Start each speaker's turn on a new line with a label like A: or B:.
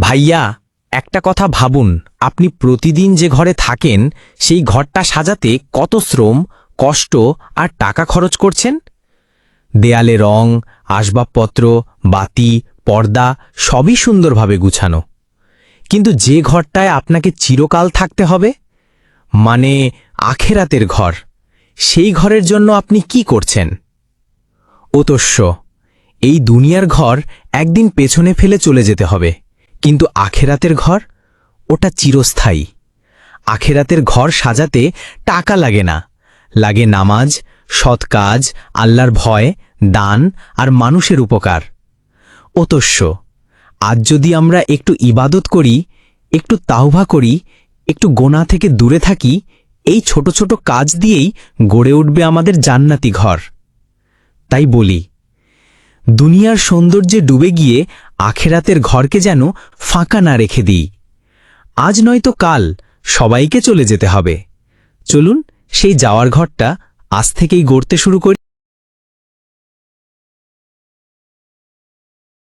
A: ভাইয়া, একটা কথা ভাবুন। আপনি প্রতিদিন যে ঘরে থাকেন, সেই ঘরটা সাজাতে কত শ্রম, কষ্ট আর টাকা খরচ করছেন? দেয়ালে রং, আসবাবপত্র, বাতি, পর্দা সবই সুন্দরভাবে গুছানো। কিন্তু যে ঘরটায় আপনাকে চিরকাল থাকতে হবে? মানে আখেরাতের ঘর। সেই ঘরের জন্য আপনি কি করছেন? অতস্য এই দুনিয়ার ঘর একদিন পেছনে ফেলে চলে যেতে হবে। কিন্তু আখেরাতের ঘর? ওটা চিরস্থায়ী। আখেরাতের ঘর সাজাতে টাকা লাগে না। লাগে নামাজ, সৎ কাজ, আল্লাহর ভয়, দান আর মানুষের উপকার। অতস্য আজ যদি আমরা একটু ইবাদত করি, একটু তাওভা করি, একটু গোনা থেকে দূরে থাকি, এই ছোট ছোট কাজ দিয়েই গড়ে উঠবে আমাদের জান্নাতি ঘর। তাই বলি, দুনিয়ার সৌন্দর্যে ডুবে গিয়ে আখেরাতের ঘরকে যেন ফাঁকা না রেখে দিই। আজ নয়তো কাল সবাইকে চলে যেতে হবে। চলুন সেই যাওয়ার ঘরটা আজ থেকেই গড়তে শুরু করি।